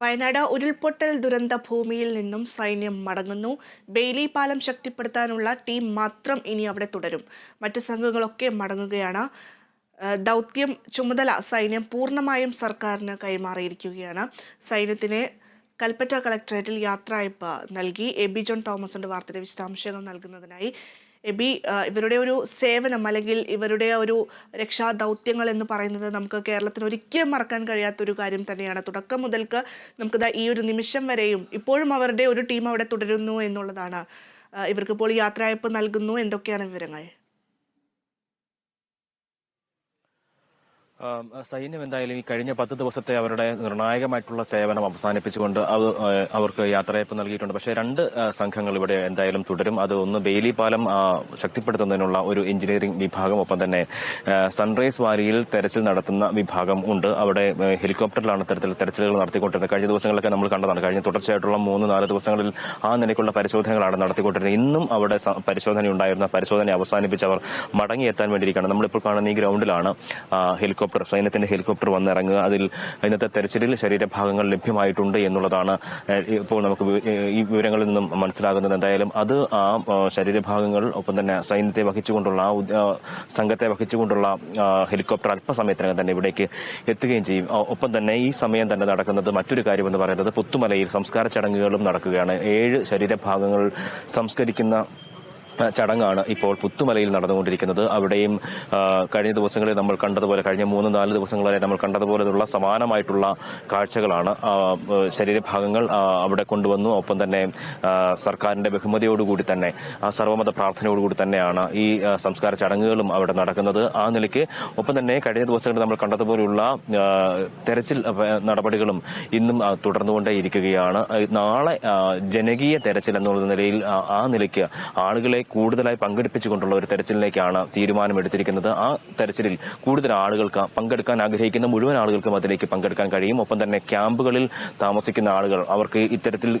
വയനാട് ഉരുൾപൊട്ടൽ ദുരന്ത ഭൂമിയിൽ നിന്നും സൈന്യം മടങ്ങുന്നു. ബെയിലി പാലം ശക്തിപ്പെടുത്താനുള്ള ടീം മാത്രം ഇനി അവിടെ തുടരും. മറ്റ് സംഘങ്ങളൊക്കെ മടങ്ങുകയാണ്. ദൗത്യം ചുമതല സൈന്യം പൂർണമായും സർക്കാരിന് കൈമാറിയിരിക്കുകയാണ്. സൈന്യത്തിന് കൽപ്പറ്റ കളക്ടറേറ്റിൽ യാത്രയപ്പ് നൽകി. എ ബി ജോൺ തോമസിന്റെ വാർത്തയുടെ വിശദാംശങ്ങൾ നൽകുന്നതിനായി എബി ഇവരുടെ ഒരു സേവനം അല്ലെങ്കിൽ ഇവരുടെ ഒരു രക്ഷാദൗത്യങ്ങൾ എന്ന് പറയുന്നത് നമുക്ക് കേരളത്തിന് ഒരിക്കലും മറക്കാൻ കഴിയാത്തൊരു കാര്യം തന്നെയാണ്. തുടക്കം മുതൽക്ക് നമുക്കിതാ ഈ ഒരു നിമിഷം വരെയും ഇപ്പോഴും അവരുടെ ഒരു ടീം അവിടെ തുടരുന്നു എന്നുള്ളതാണ്. ഇവർക്കിപ്പോൾ യാത്രയപ്പ് നൽകുന്നു. എന്തൊക്കെയാണ് വിവരങ്ങൾ ആം, സൈന്യം എന്തായാലും ഈ കഴിഞ്ഞ പത്ത് ദിവസത്തെ അവരുടെ നിർണായകമായിട്ടുള്ള സേവനം അവസാനിപ്പിച്ചുകൊണ്ട് അത് അവർക്ക് യാത്രയപ്പ് നൽകിയിട്ടുണ്ട്. പക്ഷേ രണ്ട് സംഘങ്ങൾ ഇവിടെ എന്തായാലും തുടരും. അത് ഒന്ന് ബെയിലി പാലം ശക്തിപ്പെടുത്തുന്നതിനുള്ള ഒരു എഞ്ചിനീയറിംഗ് വിഭാഗം ഒപ്പം തന്നെ സൺറൈസ് വാലിയിൽ തെരച്ചിൽ നടത്തുന്ന വിഭാഗം ഉണ്ട്. അവിടെ ഹെലികോപ്റ്ററിലാണ് തരത്തിൽ തെരച്ചിലുകൾ നടത്തിക്കൊണ്ടിരുന്നത്. കഴിഞ്ഞ ദിവസങ്ങളിലൊക്കെ നമ്മൾ കണ്ടതാണ്. കഴിഞ്ഞ തുടർച്ചയായിട്ടുള്ള മൂന്ന് നാല് ദിവസങ്ങളിൽ ആ നിലയ്ക്കുള്ള പരിശോധനകളാണ് നടത്തിക്കൊണ്ടിരുന്നത്. ഇന്നും അവിടെ പരിശോധന ഉണ്ടായിരുന്ന പരിശോധന അവസാനിപ്പിച്ച് അവർ മടങ്ങിയെത്താൻ വേണ്ടിയിരിക്കുകയാണ്. നമ്മളിപ്പോൾ കാണുന്ന ഈ ഗ്രൗണ്ടിലാണ് ആ, ഹെലികോപ്റ്റർ സൈന്യത്തിന്റെ ഹെലികോപ്റ്റർ വന്നിറങ്ങുക. അതിൽ ഇന്നത്തെ തെരച്ചിലിൽ ശരീരഭാഗങ്ങൾ ലഭ്യമായിട്ടുണ്ട് എന്നുള്ളതാണ് ഇപ്പോൾ നമുക്ക് ഈ വിവരങ്ങളിൽ നിന്നും മനസ്സിലാകുന്നത്. എന്തായാലും അത് ആ ശരീരഭാഗങ്ങൾ ഒപ്പം തന്നെ സൈന്യത്തെ വഹിച്ചുകൊണ്ടുള്ള ആ സംഘത്തെ വഹിച്ചുകൊണ്ടുള്ള ഹെലികോപ്റ്റർ അല്പസമയത്തിനകം തന്നെ ഇവിടേക്ക് എത്തുകയും ചെയ്യും. ഒപ്പം തന്നെ ഈ സമയം തന്നെ നടക്കുന്നത് മറ്റൊരു കാര്യമെന്ന് പറയുന്നത് പുത്തുമലയിൽ സംസ്കാര ചടങ്ങുകളും നടക്കുകയാണ്. ഏഴ് ശരീരഭാഗങ്ങൾ സംസ്കരിക്കുന്ന ചടങ്ങാണ് ഇപ്പോൾ പുത്തുമലയിൽ നടന്നുകൊണ്ടിരിക്കുന്നത്. അവിടെയും കഴിഞ്ഞ ദിവസങ്ങളിൽ നമ്മൾ കണ്ടതുപോലെ കഴിഞ്ഞ മൂന്ന് നാല് ദിവസങ്ങളായി നമ്മൾ കണ്ടതുപോലെയുള്ള സമാനമായിട്ടുള്ള കാഴ്ചകളാണ് ശരീരഭാഗങ്ങൾ അവിടെ കൊണ്ടുവന്നു. ഒപ്പം തന്നെ സർക്കാരിന്റെ ബഹുമതിയോടുകൂടി തന്നെ സർവമത പ്രാർത്ഥനയോടുകൂടി തന്നെയാണ് ഈ സംസ്കാര ചടങ്ങുകളും അവിടെ നടക്കുന്നത്. ആ നിലയ്ക്ക് ഒപ്പം തന്നെ കഴിഞ്ഞ ദിവസങ്ങളിൽ നമ്മൾ കണ്ടതുപോലെയുള്ള തെരച്ചിൽ നടപടികളും ഇന്നും തുടർന്നുകൊണ്ടേയിരിക്കുകയാണ്. നാളെ ജനകീയ തെരച്ചിൽ എന്നുള്ള നിലയിൽ ആ നിലയ്ക്ക് ആളുകളെ കൂടുതലായി പങ്കെടുപ്പിച്ചുകൊണ്ടുള്ള ഒരു തെരച്ചിലിലേക്കാണ് തീരുമാനമെടുത്തിരിക്കുന്നത്. ആ തെരച്ചിലിൽ കൂടുതൽ ആളുകൾക്ക് പങ്കെടുക്കാൻ ആഗ്രഹിക്കുന്ന മുഴുവൻ ആളുകൾക്കും അതിലേക്ക് പങ്കെടുക്കാൻ കഴിയും. ഒപ്പം തന്നെ ക്യാമ്പുകളിൽ താമസിക്കുന്ന ആളുകൾ അവർക്ക് ഇത്തരത്തിൽ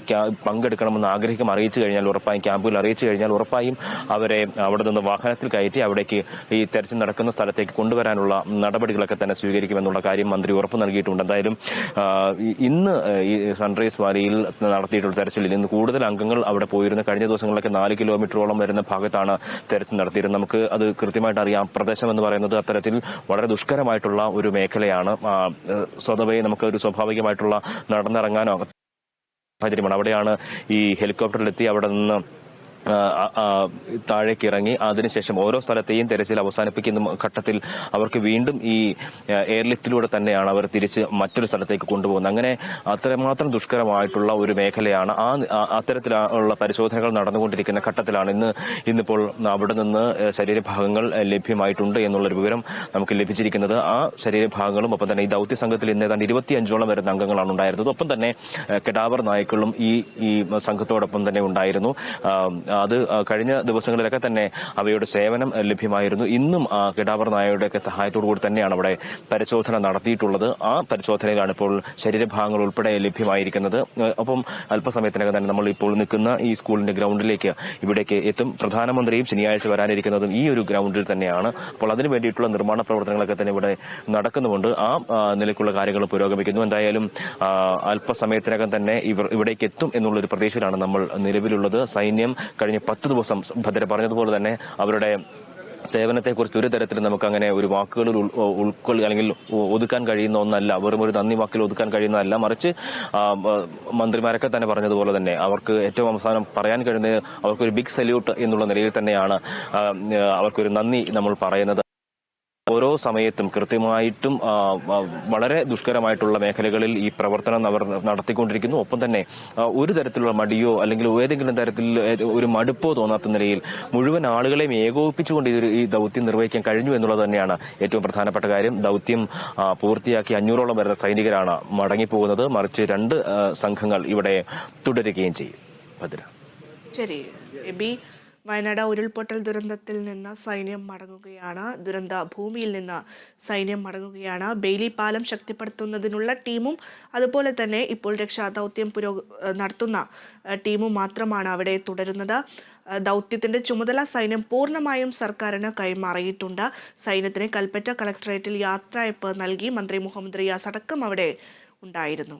പങ്കെടുക്കണമെന്ന് ആഗ്രഹിക്കും. അറിയിച്ചു കഴിഞ്ഞാൽ ഉറപ്പായും ക്യാമ്പുകൾ അറിയിച്ചു കഴിഞ്ഞാൽ ഉറപ്പായും അവരെ അവിടെ നിന്ന് വാഹനത്തിൽ കയറ്റി അവിടേക്ക് ഈ തെരച്ചിൽ നടക്കുന്ന സ്ഥലത്തേക്ക് കൊണ്ടുവരാനുള്ള നടപടികളൊക്കെ തന്നെ സ്വീകരിക്കുമെന്നുള്ള കാര്യം മന്ത്രി ഉറപ്പ് നൽകിയിട്ടുണ്ട്. എന്തായാലും ഇന്ന് ഈ സൺറൈസ് വാലിയിൽ നടത്തിയിട്ടുള്ള തെരച്ചിലിൽ ഇന്ന് കൂടുതൽ അംഗങ്ങൾ അവിടെ പോയിരുന്നു. കഴിഞ്ഞ ദിവസങ്ങളിലൊക്കെ നാല് കിലോമീറ്ററോളം വരുന്ന ഭാഗത്താണ് തെരച്ചിൽ നടത്തിയിരുന്നത്. നമുക്ക് അത് കൃത്യമായിട്ട് അറിയാം. പ്രദേശം എന്ന് പറയുന്നത് അത്തരത്തിൽ വളരെ ദുഷ്കരമായിട്ടുള്ള ഒരു മേഖലയാണ്. സ്വതവേ നമുക്ക് ഒരു സ്വാഭാവികമായിട്ടുള്ള നടന്നിറങ്ങാനോ സാഹചര്യമാണ്. അവിടെയാണ് ഈ ഹെലികോപ്റ്ററിലെത്തി അവിടെ നിന്ന് താഴേക്ക് ഇറങ്ങി. അതിനുശേഷം ഓരോ സ്ഥലത്തെയും തെരച്ചിൽ അവസാനിപ്പിക്കുന്ന ഘട്ടത്തിൽ അവർക്ക് വീണ്ടും ഈ എയർലിഫ്റ്റിലൂടെ തന്നെയാണ് അവർ തിരിച്ച് മറ്റൊരു സ്ഥലത്തേക്ക് കൊണ്ടുപോകുന്നത്. അങ്ങനെ അത്രമാത്രം ദുഷ്കരമായിട്ടുള്ള ഒരു മേഖലയാണ് ആ അത്തരത്തിലുള്ള പരിശോധനകൾ നടന്നുകൊണ്ടിരിക്കുന്ന ഘട്ടത്തിലാണ് ഇന്ന് ഇന്നിപ്പോൾ അവിടെ നിന്ന് ശരീരഭാഗങ്ങൾ ലഭ്യമായിട്ടുണ്ട് എന്നുള്ളൊരു വിവരം നമുക്ക് ലഭിച്ചിരിക്കുന്നത്. ആ ശരീരഭാഗങ്ങളും ഒപ്പം തന്നെ ഈ ദൗത്യ സംഘത്തിൽ ഇന്ന് ഏതാണ്ട് ഇരുപത്തിയഞ്ചോളം വരുന്ന അംഗങ്ങളാണ് ഉണ്ടായിരുന്നത്. ഒപ്പം തന്നെ കെടാവർ നായ്ക്കളും ഈ ഈ സംഘത്തോടൊപ്പം തന്നെ ഉണ്ടായിരുന്നു. അത് കഴിഞ്ഞ ദിവസങ്ങളിലൊക്കെ തന്നെ അവയുടെ സേവനം ലഭ്യമായിരുന്നു. ഇന്നും കെടാവർ നായയുടെയൊക്കെ സഹായത്തോടു കൂടി തന്നെയാണ് അവിടെ പരിശോധന നടത്തിയിട്ടുള്ളത്. ആ പരിശോധനയിലാണ് ഇപ്പോൾ ശരീരഭാഗങ്ങൾ ഉൾപ്പെടെ ലഭ്യമായിരിക്കുന്നത്. അപ്പം അല്പസമയത്തിനകം തന്നെ നമ്മൾ ഇപ്പോൾ നിൽക്കുന്ന ഈ സ്കൂളിന്റെ ഗ്രൗണ്ടിലേക്ക് ഇവിടേക്ക് എത്തും. പ്രധാനമന്ത്രിയും ശനിയാഴ്ച വരാനിരിക്കുന്നതും ഈ ഒരു ഗ്രൗണ്ടിൽ തന്നെയാണ്. അപ്പോൾ അതിനു വേണ്ടിയിട്ടുള്ള നിർമ്മാണ പ്രവർത്തനങ്ങളൊക്കെ തന്നെ ഇവിടെ നടക്കുന്നുമുണ്ട്. ആ നിലയ്ക്കുള്ള കാര്യങ്ങൾ പുരോഗമിക്കുന്നു. എന്തായാലും അല്പസമയത്തിനകം തന്നെ ഇവർ ഇവിടേക്ക് എത്തും എന്നുള്ളൊരു പ്രതീക്ഷയിലാണ് നമ്മൾ നിലവിലുള്ളത്. സൈന്യം കഴിഞ്ഞ പത്ത് ദിവസം ഭദ്ര പറഞ്ഞതുപോലെ തന്നെ അവരുടെ സേവനത്തെക്കുറിച്ച് ഒരു തരത്തിലും നമുക്ക് അങ്ങനെ ഒരു വാക്കുകളിൽ ഉൾ- ഉൾക്കൊള്ളി അല്ലെങ്കിൽ ഒതുക്കാൻ കഴിയുന്ന ഒന്നല്ല വെറും ഒരു നന്ദി വാക്കിൽ ഒതുക്കാൻ കഴിയുന്നതല്ല മറിച്ച് മന്ത്രിമാരൊക്കെ തന്നെ പറഞ്ഞതുപോലെ തന്നെ അവർക്ക് ഏറ്റവും അവസാനം പറയാൻ കഴിയുന്നത് അവർക്കൊരു ബിഗ് സല്യൂട്ട് എന്നുള്ള നിലയിൽ തന്നെയാണ് അവർക്കൊരു നന്ദി നമ്മൾ പറയുന്നത്. ഓരോ സമയത്തും കൃത്യമായിട്ടും വളരെ ദുഷ്കരമായിട്ടുള്ള മേഖലകളിൽ ഈ പ്രവർത്തനം അവർ നടത്തിക്കൊണ്ടിരിക്കുന്നു. ഒപ്പം തന്നെ ഒരു തരത്തിലുള്ള മടിയോ അല്ലെങ്കിൽ ഏതെങ്കിലും തരത്തിൽ ഒരു മടുപ്പോ തോന്നാത്ത നിലയിൽ മുഴുവൻ ആളുകളെയും ഏകോപിപ്പിച്ചുകൊണ്ട് ഇതൊരു ഈ ദൗത്യം നിർവഹിക്കാൻ കഴിഞ്ഞു എന്നുള്ളത് തന്നെയാണ് ഏറ്റവും പ്രധാനപ്പെട്ട കാര്യം. ദൗത്യം പൂർത്തിയാക്കി അഞ്ഞൂറോളം വരുന്ന സൈനികരാണ് മടങ്ങിപ്പോകുന്നത്. മറിച്ച് രണ്ട് സംഘങ്ങൾ ഇവിടെ തുടരുകയും ചെയ്യും. ഭദ്ര. ശരി. വയനാട് ഉരുൾപൊട്ടൽ ദുരന്തത്തിൽ നിന്ന് സൈന്യം മടങ്ങുകയാണ്. ദുരന്ത ഭൂമിയിൽ നിന്ന് സൈന്യം മടങ്ങുകയാണ്. ബെയിലി പാലം ശക്തിപ്പെടുത്തുന്നതിനുള്ള ടീമും അതുപോലെ തന്നെ ഇപ്പോൾ രക്ഷാദൗത്യം പുരോ നടത്തുന്ന ടീമും മാത്രമാണ് അവിടെ തുടരുന്നത്. ദൗത്യത്തിന്റെ ചുമതല സൈന്യം പൂർണമായും സർക്കാരിന് കൈമാറിയിട്ടുണ്ട്. സൈന്യത്തിന് കൽപ്പറ്റ കളക്ടറേറ്റിൽ യാത്രയപ്പ് നൽകി മന്ത്രി മുഹമ്മദ് റിയാസ് അടക്കം അവിടെ ഉണ്ടായിരുന്നു.